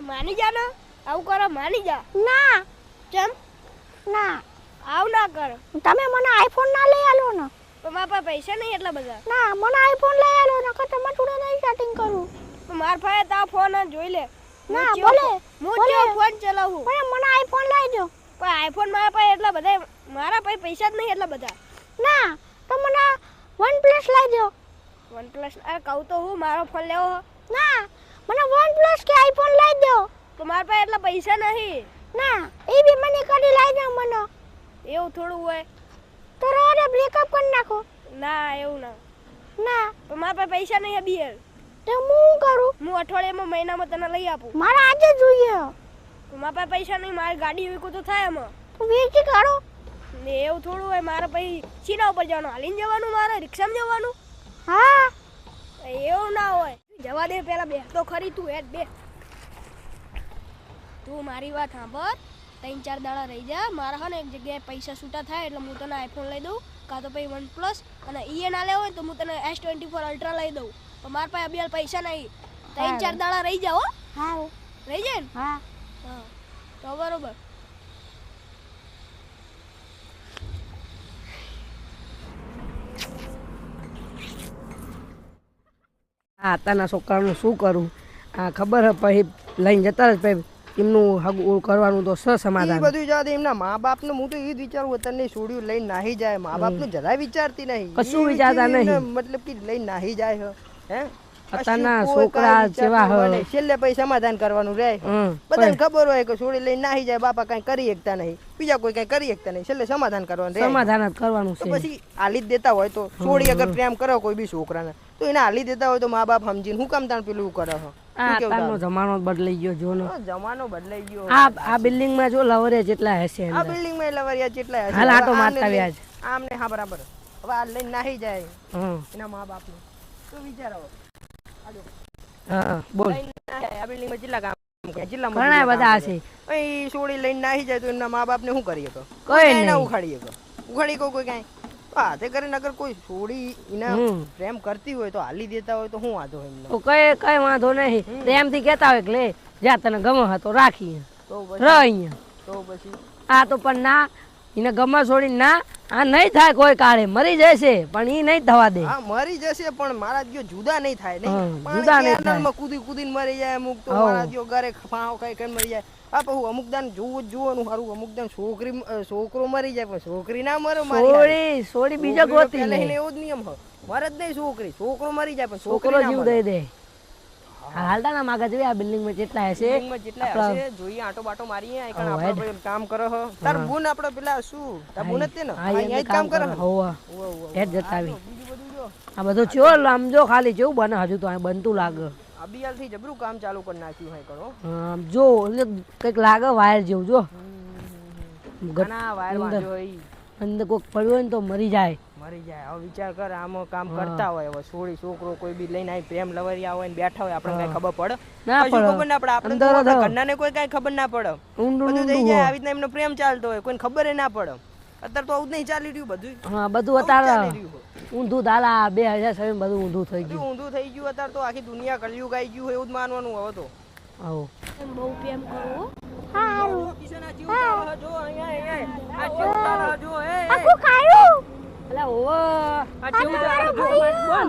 માની જા ને? આવું કરો માની જા. ના. કેમ? ના. આવું ના કરો. તમે મને આઈફોન ના લઈ આલો ને. મારા પાસે પૈસા નહીં એટલા બધા. ના મને આઈફોન લઈ આલો નકર તમારા જોડે નહીં સેટિંગ કરું. મારા પાસે તા ફોન જોઈ લે. ના, બોલે હું જો ફોન ચલાવું. પણ મને આઈફોન લઈ દો. પણ આઈફોન મારા પાસે એટલા બધા મારા પાસે પૈસા જ નહીં એટલા બધા. ના તો મને વન પ્લસ લઈ દો. વન પ્લસ અરે કહું તો હું મારો ફોન લેવો. ના મને વન પ્લસ કે આઈફોન લઈ દો. તો મારા પાસે એટલા પૈસા નહીં ના એ બી મને કરી લઈ દો મને. એવું થોડું હોય? તો રોડે બ્રેકઅપ કરી નાખો. ના એવું ના. ના. પણ મારા પાસે પૈસા નહીં બિયર તો હું કરું? હું અઠવાડિયામાં મહિનામાં તને લઈ આપું. મારે આજે જોઈએ. મારા પાસે પૈસા નહીં મારી ગાડી વીકું તો થાય એમાં તો વેચી કાઢો. ને એવું થોડું હોય મારે પછી સીના ઉપર જવાનું. હાલીને જવાનું મારે રિક્ષામાં જવાનું હા એવું ના હોય જવા દે પેલા બે. તો ખરી તું હેડ બે. તું મારી વાત સાંભળ. ત્રણ ચાર દાડા રહી જા. મારા હા ને એક જગ્યાએ પૈસા છૂટા થાય એટલે હું તને આઈફોન લઈ દઉં કાં તો પછી વન પ્લસ અને ઈએ ના લેવો હોય તો હું તને એસ ટ્વેન્ટી ફોર અલ્ટ્રા લઈ દઉં. પણ મારા પાસે અભિયાલ પૈસા નહીં. ત્રણ ચાર દાડા રહી જાઓ હા. રહી જાય ને? હા. હા. તો બરોબર. આ અત્યારના છોકરાનું શું કરું? આ ખબર હે પછી લઈને જતા જ પછી એમનું હગું કરવાનું તો સમાધાન. બધું જાત એમના મા બાપનું હું તો એ જ વિચારું અત્યારની છોડ્યું લઈને નાહી જાય. મા બાપનું જરાય વિચારતી નહીં. કશું વિચારતા નહીં. મતલબ કે લઈને નાહી જાય હે? અત્યારના છોકરા જેવા હોય છેલ્લે પછી સમાધાન કરવાનું રહે. બધાને ખબર હોય કે છોડી લઈને નાહી જાય બાપા કઈ કરી શકતા નહીં. બીજા કોઈ કઈ કરી શકતા નહીં. છેલ્લે સમાધાન કરવાનું રહે. સમાધાન જ કરવાનું છે. પછી આલી દેતા હોય તો છોડી અગર પ્રેમ કરો કોઈ બી છોકરાને તો એને હાલી દેતા હોય તો મા બાપ સમજીને હું કામ તાણ પેલું કરે અત્યારનો જમાનો બદલાઈ ગયો જો જમાનો બદલાઈ ગયો. આ આ બિલ્ડિંગમાં જો લવરિયા જેટલા હશે આ અંદર. બિલ્ડિંગમાં લવરિયા જેટલા હશે. હાલ આટો મારતા વ્યાજ. આમને હા બરાબર. હવે આ લઈને નાહી જાય એના મા બાપને. તો વિચારો. હા હા, બોલ. લઈને નાહી જાય. આ બિલ્ડિંગમાં કેટલા કામ કરે? કેટલા ઘણા બધા કામ કરે? છોડી લઈને નાહી જાય તો એમના મા બાપને શું કરીએ તો? કોઈ ના ઉખાડીએ તો. ઉખાડી કહું કોઈ કાંઈ. હાથે કરીને અગર કોઈ છોડી એના પ્રેમ કરતી હોય તો હાલી દેતા હોય તો હું વાંધો એમને? કઈ કઈ વાંધો નહીં. પ્રેમથી કેતા હોય કે લે જા તને ગમે હતો રાખી તો રહ તો પછી? આ તો પણ ના એને ગમે છોડી ના આ નહીં થાય કોઈ કાળે મરી જશે પણ એ નહીં થવા દે. હા મરી જશે પણ મારા જો જુદા નહીં થાય નહીં? જુદા નહીં થાય. કૂદી કૂદીને મરી જાય અમુક તો મારા જો ઘરે ફાવ કઈ કઈ મરી જાય. આ પછી અમુક દાન જોવું જ જોવાનું સારું અમુક દાન છોકરી છોકરો મરી જાય પણ છોકરી ના મરે મારી છોડી છોડી બીજો ગોતી લઈને એવો જ નિયમ હોય. મરે જ નહીં છોકરી છોકરો મરી જાય પણ છોકરો જીવ. દઈ દે. હાલતા ના માગા જોઈએ આ બિલ્ડિંગમાં હશે. જેટલા હશે જોઈએ આટો બાટો મારીએ આ કણ આપણો કામ કરો હ. તાર બુન આપણો પેલા શું? તાર બુન જ તે ને? અહીંયા જ કામ કરો હ. હેડ જતા આવી આ બધું ચો આમ જો ખાલી જેવું બને હજુ તો બનતું લાગે. અબિયાલથી જબરું કામ ચાલુ કરી નાખ્યું હે. કણો જો એટલે કંઈક લાગે વાયર જેવું જો. ઘણા વાયર. વાંધો હોય. અંદર કોઈક પડ્યો હોય ને તો મરી જાય. મરી જાય. હવે વિચાર કર આમાં કામ કરતા હોય. હવે છોડી છોકરો કોઈ બી લઈને આવી પ્રેમ લવરિયા હોય ને બેઠા હોય આપણે કઈ ખબર પડે. ના પડે. ખબર ના પડે. આપણે તો ઘરના ને કોઈ કઈ ખબર ના પડે. બધું થઈ જાય આવી રીતના એમનો પ્રેમ ચાલતો હોય. કોઈને ખબર ના પડે. અત્યારે તો આવું જ નહીં ચાલી રહ્યું બધું હા બધું અત્યારે ઊંધું દાલા બે હજાર છવ્વીસ બધું ઊંધું થઈ ગયું. ઊંધું થઈ ગયું અત્યારે તો આખી દુનિયા કળિયુગ આવી ગયું હોય એવું જ માનવાનું હવે તો. આવો. બહુ પ્રેમ કરવો હારું. કિશન આ જો અહીંયા, અહીંયા. આ ચેવું જો, એ, એ. આખું ખાયું. અલા ઓવો. આ? જો, બોન.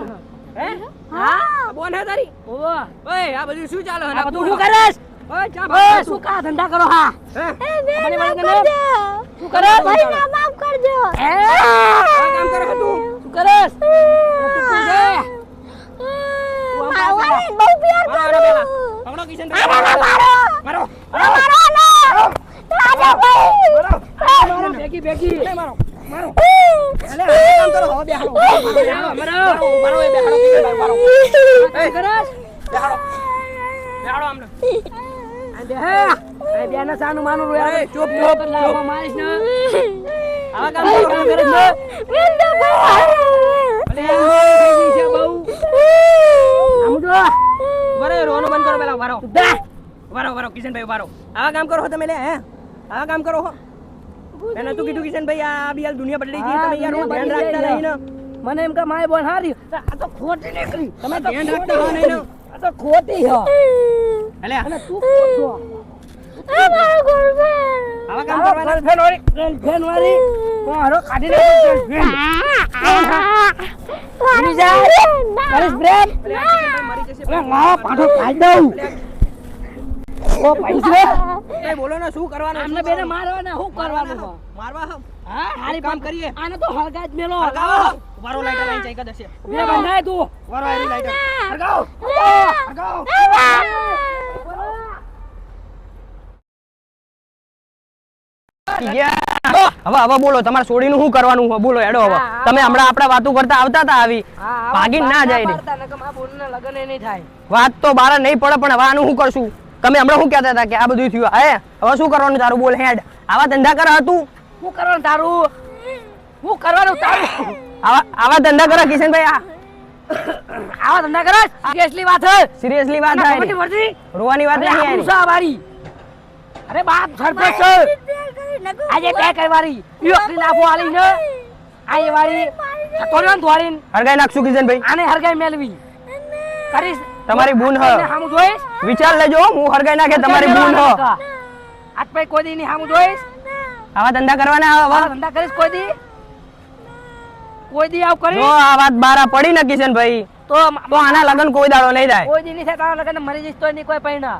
હે? હા. બોન હે તારી? ઓવો. ઓય, આ બધું શું ચાલે? આ બધું શું કરસ? ઓય, ચા ભાઈ શું કા ધંધા કરો હા? એ બે માફ કરજો. શું કરે ભાઈ ના માફ કરજો. હે? કામ કરે તું? શું કરસ? બહુ પ્યાર કરું. મારો, પકડો કિશનભાઈ. મારો મારો. મારો. મારો. ભેગી ભેગી. મારો. મારો. અલે, આ કામ કરો, હવે બેહાડો. બેહાડો, મારો, મારો, એ બેહાડો, કિશનભાઈ, મારો. એ, કરસ બેહાડો. બેહાડો આમને. હે આ બેના સાનું માનું રોયા એ, ચૂપ, ચૂપ, ચૂપ. મારીશ ને આવા કામ કરો, કામ કરે છે. વિંદુ ભાઈ અલે આ થઈ ગઈ છે બહુ આમ જો ઊભા રહો, રોવાનું બંધ કરો પેલા, રહો, ઊભા રહો, કિશનભાઈ, ઊભા આવા કામ કરો તમે લે, હે? આવા કામ કરો છો? મેં તું કીધું કિશનભાઈ, આ બી હાલ દુનિયા બદલી ગઈ, તમે યાર દુનિયા ધ્યાન રાખતા નહીં ને. મને એમ કે માય બોલ હારી. આ તો ખોટી નીકળી. તમે ધ્યાન રાખતા હો નહીં આ તો ખોટી હો. એટલે અને તું ખોટો આ મારો. આવા કામ વાળી વાળી કાઢી. કરીશ પ્રેમ ના પાછો ખાઈ દઉં. ઓ પૈસા એ બોલો ને શું કરવાનું? આમને બેને? મારવાના શું કરવાનું મારવા હા. હારી કામ કરીએ. આને તો હળગા જ મેલો. હળગાવો. વારો લાઈટર લઈ જાય કદશે બે બંધાય તું. વારો આવી લાઈટર હળગાવો. હળગાવો. હવે હવે બોલો તમારે છોડીનું શું કરવાનું હોય? બોલો એડો હવે. તમે હમણાં આપડા વાતો કરતા આવતા હતા આવી. ભાગી ના જાય લગન એ નહીં થાય. વાત તો બાર નહીં પડે પણ હવે આનું શું કરશું? તમે હમણાં શું કહેતા હતા કે આ બધું થયું? હે હવે શું કરવાનું તારું? બોલ હેડ. આવા ધંધા કરા હતું શું કરવાનું તારું? શું કરવાનું તારું? આવા આવા ધંધા કરા કિશનભાઈ આ. આવા ધંધા કરા સિરિયસલી વાત હે સિરિયસલી વાત ખબર રોવાની વાત અરે નહીં આની. છે આ મારી અરે બાપ સરપંચ છે આજે બે કઈ વારી યોકરી નાખો આલી ને આ એ વારી તોરણ ધોરીને હરગાઈ નાખશું કિશનભાઈ. આને હરગાઈ મેલવી કરીશ. તમારી બૂન હ. હામું જોઈશ? વિચાર લેજો હું હરગાઈ નાખે તમારી બૂન હ. આજ પછી કોઈ દી ની હામું જોઈશ? આવા ધંધા કરવાના આવા. ધંધા કરીશ કોઈ દી કોઈ દી આવું જો આ વાત બારા પડી ન કિશન ભાઈ તો તો આના લગન કોઈ દાડો નહીં થાય. કોઈ દી ની થાય તારા લગન મરી જઈશ તો નહીં કોઈ પૈણા.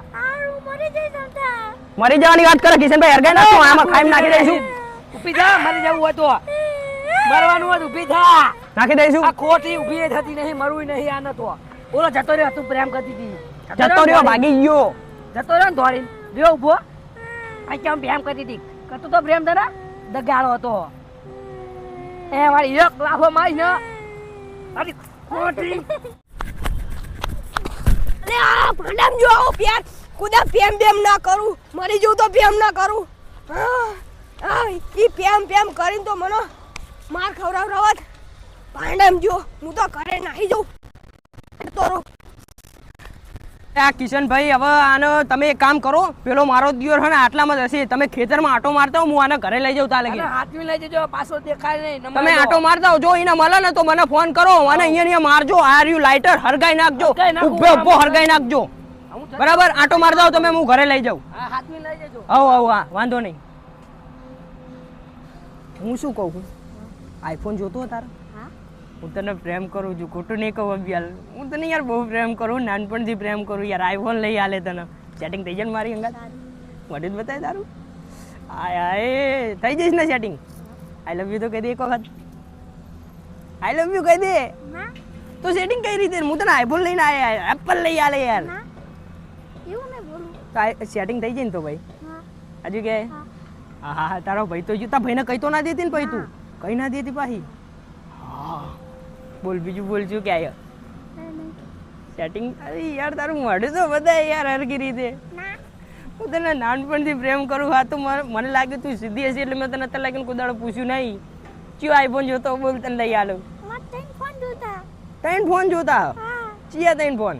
મરી જઈશ સમજા. મરી જવાની વાત કરે કિશનભાઈ હરગાઈ નાખો આમાં ખાઈમ નાખી દઈશું. ઊભી જા મરી જવું હોય તો. મરવાનું હોય ઊભી થા. નાખી દઈશું. આ ખોટી ઊભી થતી નહીં મરવું નહીં આ નતો ઓલો જતો રહ્યો તું પ્રેમ કરતી હતી. જતો રહ્યો ભાગી ગયો. જતો રહ્યો ને દોડીને રહ્યો ઊભો. આ કેમ પ્રેમ કરતી હતી? કરતો તો પ્રેમ તને? દગાડો હતો. એ વાળી એક લાફો મારી ને અરે ખોટી અરે આ ભાંડામ જો આવો પ્યાર. કુદા પ્રેમ બેમ ના કરું. મરી જવું તો પ્રેમ ના કરું. હા. હા ઈ પ્રેમ પ્રેમ કરીને તો મને માર ખવડાવ રવત ભાંડામ જો હું તો ઘરે નાહી જઉં. તો રહું. આ કિશનભાઈ હવે આને તમે એક કામ કરો પેલો મારો દિયોર છે ને આટલામાં જ હશે. તમે ખેતરમાં આટો મારતા હો હું આને ઘરે લઈ જાઉં અને લગી હાથવી લઈ જજો પાછો દેખાય નહીં તમે આટો મારતા હો જો એને મળે ને તો મને ફોન કરો અને અહીંયા ને મારજો આર યુ લાઇટર હરગાઈ નાખજો ઊભો ઊભો હરગાઈ નાખજો. બરાબર? આટો મારતા હો તમે હું ઘરે લઈ જાઉં. હા હાથવી લઈ જજો. આવો આવો હા વાંધો નહીં. હું શું કહું? આઈફોન જોતો હો તારે? હું તને પ્રેમ કરું છું ખોટું નહીં કહું અભ્યાલ. હું તને યાર બહુ પ્રેમ કરું નાનપણથી પ્રેમ કરું યાર. આઈફોન લઈ આલે તને. સેટિંગ થઈ જાય ને મારી અંગાત? જ બતાય તારું. આય આય થઈ જઈશ ને સેટિંગ આઈ લવ યુ તો કહી દે એક વખત. આઈ લવ યુ કહી દે. તો સેટિંગ કઈ રીતે? હું તને આઈફોન લઈને આયા એપલ લઈ આલે યાર. એવું નહીં બોલું. તો સેટિંગ થઈ જાય ને તો ભાઈ. હજુ કે? હા. હા તારો ભાઈ તો તારા ભાઈને કહી તો ના દેતી ને ભાઈ તું? કઈ ના દેતી પાહી? બોલ બીજું બોલ છું ક્યાં નહીં, નહીં. સેટિંગ અરે યાર તારું મોઢું તો બધા યાર હરકી રીતે. હું તને નાનપણથી પ્રેમ કરું હા તો મને લાગ્યું તું સીધી હશે એટલે મેં તને અત્યારે લાગીને કુદાડો દાડો પૂછ્યું નહીં. ચિયો આઈફોન જોતો બોલ તને લઈ આલો. ત્રણ ફોન જોતા. ત્રણ ફોન જોતા? ચિયા ત્રણ ફોન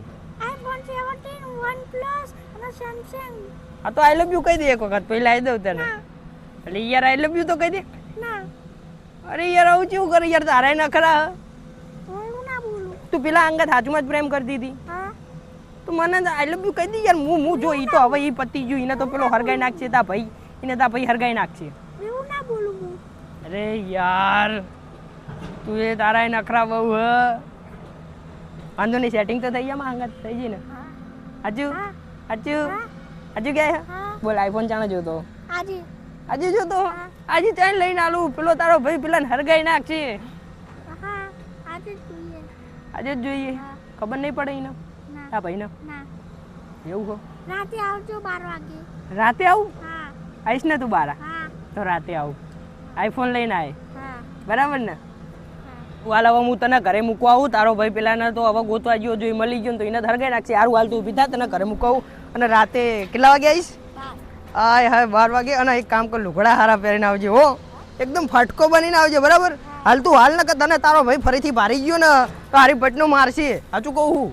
હા તો આઈ લવ યુ કહી દે એક વખત પહેલા આવી દઉં તને. એટલે યાર આઈ લવ યુ તો કહી દે. અરે યાર આવું કેવું કરે યાર તારા નખરા. તું પેલા અંગત હાજુમાં જ પ્રેમ હતી હા. તો મને આઈ લવ યુ કહી દી યાર હું હું જો ઈ તો હવે ઈ પતી ગયું એને તો પેલો હરગાઈ નાખશે તા ભાઈ એને તા ભાઈ હરગાઈ નાખશે. એવું ના બોલું હું. અરે યાર તું એ તારા નખરા બહુ હ. વાંધો નહીં સેટિંગ તો થઈ ગયા અંગત થઈ ગઈ ને. હજુ હજુ હજુ ક્યાં બોલ આઈફોન ચાણે જોતો. આજે. હજુ જોતો? આજે ત્યાં લઈને આલું? પેલો તારો ભાઈ પેલા હરગાઈ નાખશે. આજે આજે જ જોઈએ. ખબર નહીં પડે એને ના. ભાઈ ને. એવું હો? રાતે આવજો બાર વાગે. રાતે આવું? હા. આવીશ ને તું બારા? હા. તો રાતે આવું. આઈફોન લઈને આવે હા. બરાબર ને? હા. હાલ હવે હું તને ઘરે મૂકવા આવું તારો ભાઈ પેલાને તો હવે ગોતવા ગયો જો ઈ મળી ગયો તો એને ધરગાઈ નાખશે. સારું હાલ તું ઊભી થા તને ઘરે મૂકવા અને રાતે કેટલા વાગે આવીશ? હા હાય બાર વાગે. અને એક કામ કર લુગડા હારા પહેરીને આવજે હો. એકદમ ફટકો બનીને આવજે બરાબર? હાલ તું હાલ ને કે તને તારો ભાઈ ફરીથી ભારી ગયો ને, તો હારી પટનો મારશે સાચું કહું હું.